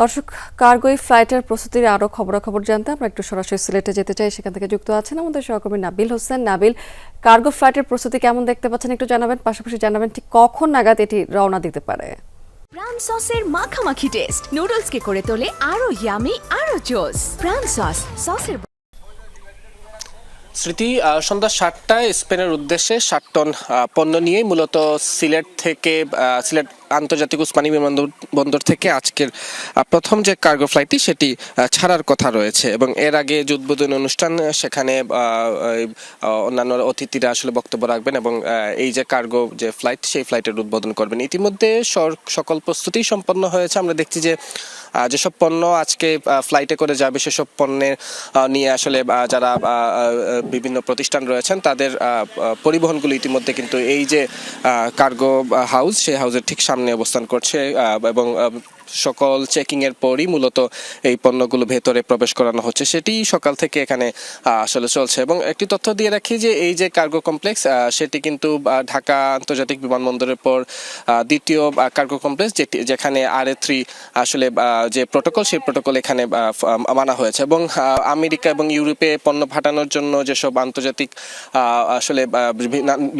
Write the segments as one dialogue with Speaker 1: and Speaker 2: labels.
Speaker 1: দর্শক, কার্গো ফ্লাইটের প্রস্তুতির আরও খবরাখবর জানতে আমরা একটু সরাসরি সিলেটে যেতে চাই। সেখান থেকে যুক্ত আছেন আমাদের সহকর্মী নাবিল হোসেন। নাবিল, কার্গো ফ্লাইটের প্রস্তুতি কেমন দেখতে পাচ্ছেন একটু জানাবেন? পাশাপাশি জানাবেন ঠিক কখন নাগাদ এটি রওনা দিতে পারে।
Speaker 2: প্রাণ সসের মাখামাখি টেস্ট নুডলস কে করে তোলে আরও ইয়ামি আরও জোস প্রাণ সস সসের
Speaker 3: স্মৃতি সন্ধ্যা সাতটায় স্পেনের উদ্দেশ্যে ষাট টন পণ্য নিয়েই মূলত সিলেট থেকে সিলেট আন্তর্জাতিক উসমানী বিমানবন্দর বন্দর থেকে আজকের প্রথম যে কার্গো ফ্লাইটটি সেটি ছাড়ার কথা রয়েছে। এবং এর আগে যে উদ্বোধনী অনুষ্ঠান সেখানে অন্যান্য অতিথিরা আসলে বক্তব্য রাখবেন এবং এই যে কার্গো যে ফ্লাইট, সেই ফ্লাইটের উদ্বোধন করবেন। ইতিমধ্যে সকল প্রস্তুতি সম্পন্ন হয়েছে। আমরা দেখছি যে যেসব পণ্য আজকে ফ্লাইটে করে যাবে, সেসব পণ্যের নিয়ে আসলে যারা বিভিন্ন প্রতিষ্ঠান রয়েছেন, তাদের পরিবহনগুলো ইতিমধ্যে কিন্তু এই যে কার্গো হাউস সেই হাউসের ঠিক সামনে অবস্থান করছে এবং সকল চেকিং এর পরই মূলত এই পণ্যগুলো ভেতরে প্রবেশ করানো হচ্ছে। সেটি সকাল থেকে এখানে আসলে চলছে। এবং একটি তথ্য দিয়ে রাখি যে এই যে কার্গো কমপ্লেক্স সেটি কিন্তু ঢাকা আন্তর্জাতিক বিমানবন্দরের পর দ্বিতীয় কার্গো কমপ্লেক্স যেটি, যেখানে আর থ্রি আসলে যে প্রোটোকল সেই প্রোটোকল এখানে মানা হয়েছে। এবং আমেরিকা এবং ইউরোপে পণ্য পাঠানোর জন্য যেসব আন্তর্জাতিক আসলে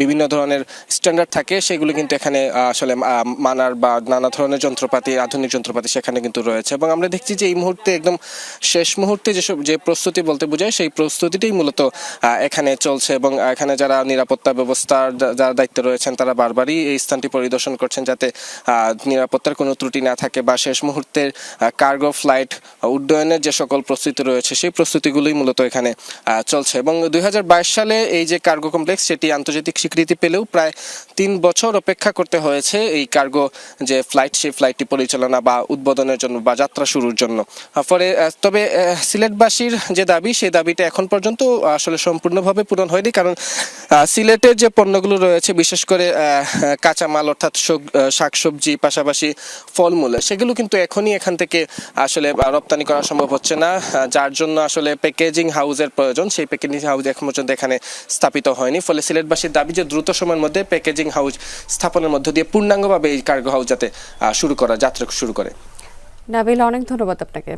Speaker 3: বিভিন্ন ধরনের স্ট্যান্ডার্ড থাকে, সেগুলো কিন্তু এখানে আসলে মানার বা নানা ধরনের যন্ত্রপাতি, আধুনিক যন্ত্রপাতি সেখানে কিন্তু রয়েছে। এবং আমরা দেখছি যে এই মুহূর্তে একদম শেষ মুহূর্তে যেসব যে প্রস্তুতি বলতে বোঝায়, সেই প্রস্তুতিটাই মূলত এখানে চলছে। এবং এখানে যারা নিরাপত্তা ব্যবস্থার যারা দায়িত্বে রয়েছেন, তারা বারবারই এই স্থানটি পরিদর্শন করছেন যাতে নিরাপত্তার কোনো ত্রুটি না থাকে বা শেষ মুহূর্তের কার্গো ফ্লাইট উড্ডয়নের যে সকল প্রস্তুতি রয়েছে, সেই প্রস্তুতিগুলোই মূলত এখানে চলছে। এবং দুই হাজার বাইশ সালে এই যে কার্গো কমপ্লেক্স, সেটি আন্তর্জাতিক স্বীকৃতি পেলেও প্রায় তিন বছর অপেক্ষা করতে হয়েছে এই কার্গো যে ফ্লাইট, সেই ফ্লাইটটি পরিচালনা বা উদ্বোধনের জন্য বা যাত্রা শুরুর জন্য। ফলে তবে সিলেটবাসীর যে দাবি, সেই দাবিটা এখন পর্যন্ত আসলে সম্পূর্ণভাবে পূরণ হয়নি। কারণ সিলেটের যে পণ্যগুলো রয়েছে, বিশেষ করে কাঁচামাল অর্থাৎ শাকসবজি, পাশাপাশি ফলমূল, সেগুলো কিন্তু এখনই এখান থেকে আসলে রপ্তানি করা সম্ভব হচ্ছে না। যার জন্য আসলে প্যাকেজিং হাউসের প্রয়োজন। সেই প্যাকেজিং হাউস এখন পর্যন্ত এখানে স্থাপিত হয়নি। ফলে সিলেটবাসীর দাবি যে দ্রুত সময়ের মধ্যে প্যাকেজিং হাউস স্থাপনের মধ্য দিয়ে পূর্ণাঙ্গভাবে এই কার্গো হাউস যাতে শুরু করা, যাত্রা শুরু করে।
Speaker 1: নাবিল, অনেক ধন্যবাদ আপনাকে।